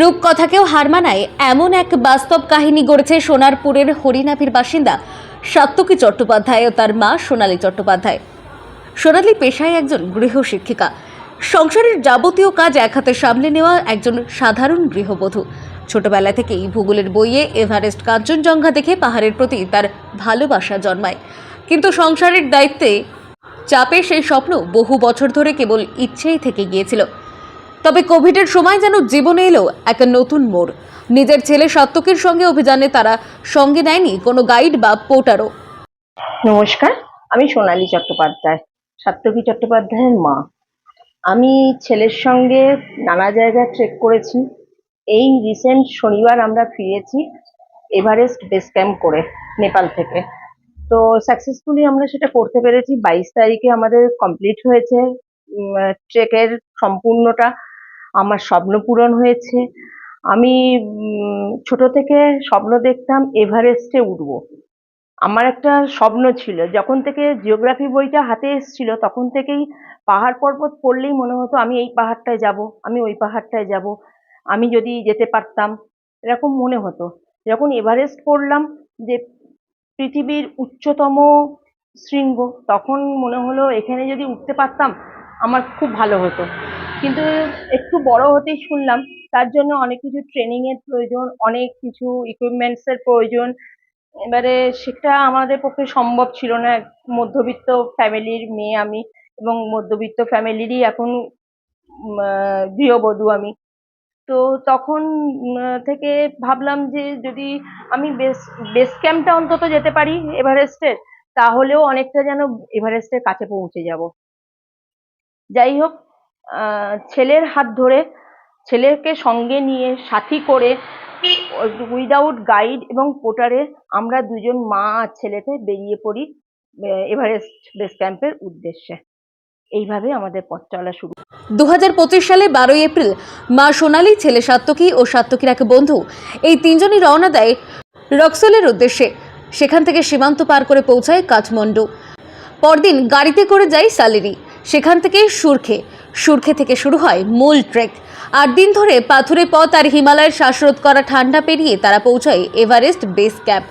রূপকথাকেও হার মানায় এমন এক বাস্তব কাহিনী গড়েছে সোনারপুরের হরিনাভির বাসিন্দা সাত্তকী চট্টোপাধ্যায় ও তার মা সোনালী চট্টোপাধ্যায়। সোনালী পেশায় একজন গৃহশিক্ষিকা। সংসারের যাবতীয় কাজ এক হাতে সামলে নেওয়া একজন সাধারণ গৃহবধূ। ছোটবেলা থেকেই ভূগোলের বইয়ে এভারেস্ট কাঞ্চনজঙ্ঘা দেখে পাহাড়ের প্রতি তার ভালোবাসা জন্মায়। কিন্তু সংসারের দায়িত্বে চাপে সেই স্বপ্ন বহু বছর ধরে কেবল ইচ্ছেই থেকে গিয়েছিল। তবে কোভিডের সময় যেন জীবনে এলো এক নতুন মোড়। নিজের ছেলে সাত্তকের সঙ্গে অভিযানে তারা সঙ্গে নেয়নি কোনো গাইড বা পোর্টারও। নমস্কার, আমি সোনালী চট্টোপাধ্যায় সাত্তকী চট্টোপাধ্যায়ের মা। আমি ছেলের সঙ্গে নানা জায়গায় ট্রেক করেছি। এই রিসেন্ট শনিবার আমরা ফিরেছি এভারেস্ট বেস ক্যাম্প করে, নেপাল থেকে। তো সাকসেসফুলি আমরা সেটা করতে পেরেছি। বাইশ তারিখে আমাদের কমপ্লিট হয়েছে ট্রেকের সম্পূর্ণটা। আমার স্বপ্ন পূরণ হয়েছে। আমি ছোট থেকে স্বপ্ন দেখতাম এভারেস্টে উঠব আমার একটা স্বপ্ন ছিল, যখন থেকে জিওগ্রাফি বইটা হাতে এসেছিল, তখন থেকেই পাহাড় পর্বত পড়লেই মনে হতো আমি এই পাহাড়টায় যাব, আমি ওই পাহাড়টায় যাব, আমি যদি যেতে পারতাম। এরকম মনে হতো। যখন এভারেস্ট পড়লাম যে পৃথিবীর উচ্চতম শৃঙ্গ, তখন মনে হলো এখানে যদি উঠতে পারতাম, আমার খুব ভালো হতো। কিন্তু একটু বড় হতেই শুনলাম, তার জন্য অনেক কিছু ট্রেনিং এর প্রয়োজন, অনেক কিছু ইকুইপমেন্টস এর প্রয়োজন। এবারে সেটা আমাদের পক্ষে সম্ভব ছিল না, মধ্যবিত্ত ফ্যামিলির মেয়ে আমি এবং মধ্যবিত্ত ফ্যামিলিরই এখন গৃহবধূ আমি। তো তখন থেকে ভাবলাম যে যদি আমি বেস বেস ক্যাম্পটা অন্তত যেতে পারি এভারেস্টের তাহলেও অনেকটা যেন এভারেস্টের কাছে পৌঁছে যাব। যাই হোক ছেলের হাত ধরে ছেলেকে সঙ্গে নিয়ে সাথী করে উইদাউট গাইড এবং পোর্টারে আমরা দুজন মা আর ছেলেতে বেরিয়ে পড়ি এভারেস্ট বেস ক্যাম্পের উদ্দেশ্যে। এইভাবে আমাদের পথ চলা শুরু। দু হাজার পঁচিশ সালে বারোই এপ্রিল মা সোনালি, ছেলে সাত্তকী ও সাত্তকীর এক বন্ধু এই তিনজনই রওনা দেয় রক্সলের উদ্দেশ্যে। সেখান থেকে সীমান্ত পার করে পৌঁছায় কাঠমান্ডু। পরদিন গাড়িতে করে যায় সালেরি সেখান থেকে সুরখে সুরখে থেকে শুরু হয় মূল ট্রেক। আট দিন ধরে পাথুরে পথ আর হিমালয়ের শ্বাসরোধ করা ঠান্ডা পেরিয়ে তারা পৌঁছায় এভারেস্ট বেস ক্যাম্প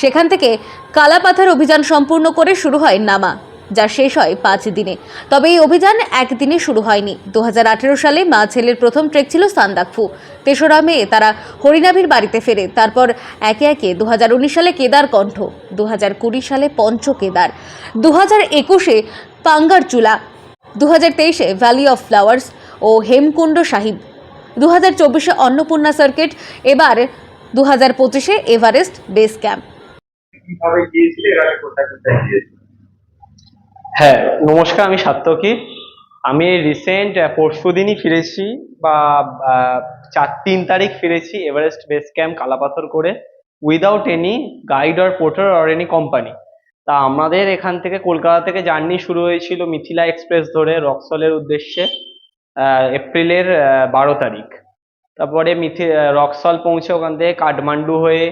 সেখান থেকে কালাপাথার অভিযান সম্পূর্ণ করে শুরু হয় নামা, যা শেষ হয় পাঁচ দিনে। তবে এই অভিযান একদিনে শুরু হয়নি। দু হাজার আঠেরো সালে মা ছেলের প্রথম ট্রেক ছিল সান্দাকফু। তেসরা মে তারা হরিনাভির বাড়িতে ফেরে। তারপর একে একে দু হাজার উনিশ সালে কেদার কণ্ঠ দু হাজার কুড়ি সালে পঞ্চ কেদার দু হাজার একুশে পাঙ্গার চুলা দু হাজার তেইশে ভ্যালি অফ ফ্লাওয়ার্স ও হেমকুণ্ড সাহিব। দু হাজার চব্বিশে অন্নপূর্ণা সার্কিট এবার দু হাজার পঁচিশে এভারেস্ট বেস ক্যাম্প হ্যাঁ নমস্কার আমি সাত্তকী আমি রিসেন্ট পরশু দিনই ফিরেছি বা চার তিন তারিখ ফিরেছি এভারেস্ট বেস ক্যাম্প কালাপাথর করে without any guide or porter or any company তা আমাদের এখান থেকে কলকাতা থেকে জার্নি শুরু হয়েছিল মিথিলা এক্সপ্রেস ধরে রক্সলের উদ্দেশ্যে এপ্রিলের বারো তারিখ। তারপরে মিথি রক্সল পৌঁছে ওখান থেকে কাঠমান্ডু হয়ে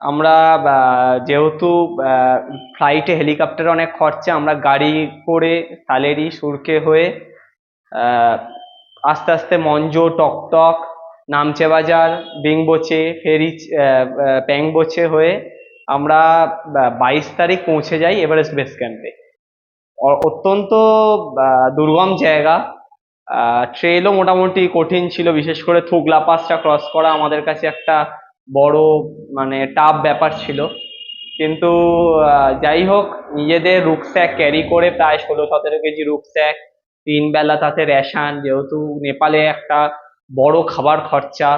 আমরা যেহেতু ফ্লাইটে হেলিকপ্টারে অনেক খরচা, আমরা গাড়ি করে সালেরি সুরকে হয়ে আস্তে আস্তে মঞ্জো, টকটক, নামচে বাজার, বিংবোচে, ফেরি প্যাংবোচে হয়ে আমরা বাইশ তারিখ পৌঁছে যাই এভারেস্ট বেস ক্যাম্পে। অত্যন্ত দুর্গম জায়গা। ট্রেলও মোটামুটি কঠিন ছিল, বিশেষ করে থুগলা পাসটা ক্রস করা আমাদের কাছে একটা বড় মানে টাফ ব্যাপার ছিল। কিন্তু যাই হোক, নিজেদের রুকস্যাক ক্যারি করে প্রায় ষোলো, সতেরো কেজি রুকস্যাক তিন বেলা তাতে রেশন, যেহেতু নেপালে একটা বড় খাবার খরচা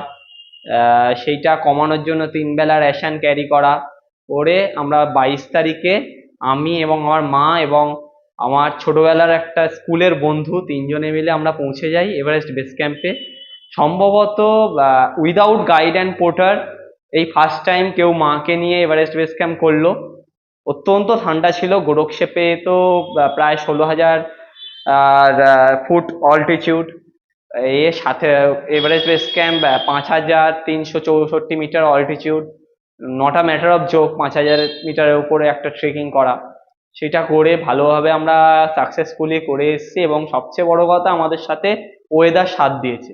সেইটা কমানোর জন্য তিন বেলা রেশন ক্যারি করা করে আমরা বাইশ তারিখে আমি এবং আমার মা এবং আমার ছোটবেলার একটা স্কুলের বন্ধু তিনজনে মিলে আমরা পৌঁছে যাই এভারেস্ট বেস ক্যাম্পে সম্ভবত উইদাউট গাইড অ্যান্ড পোর্টার এই ফার্স্ট টাইম কেউ মাকে নিয়ে এভারেস্ট বেস ক্যাম্প করল। অত্যন্ত ঠান্ডা ছিল, গোরক্ষেপে তো প্রায় ষোলো হাজার, আর ফুট অল্টিটিউড এর সাথে এভারেস্ট বেস ক্যাম্প পাঁচ হাজার তিনশো চৌষট্টি metre altitude not matter of joke পাঁচ হাজার মিটারের উপরে একটা ট্রেকিং করা। সেটা করে ভালোভাবে আমরা সাকসেসফুলি করে এসেছি এবং সবচেয়ে বড় কথা আমাদের সাথে ওয়েদার সাথ দিয়েছে।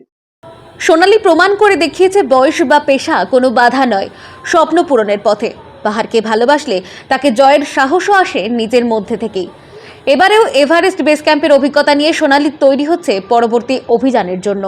সোনালি প্রমাণ করে দেখিয়েছে বয়স বা পেশা, কোনো বাধা নয়। স্বপ্ন পূরণের পথে। পাহাড়কে ভালোবাসলে তাকে জয়ের সাহসও আসে নিজের মধ্যে থেকেই। এবারেও এভারেস্ট বেস ক্যাম্পের অভিজ্ঞতা নিয়ে সোনালি তৈরি হচ্ছে পরবর্তী অভিযানের জন্য।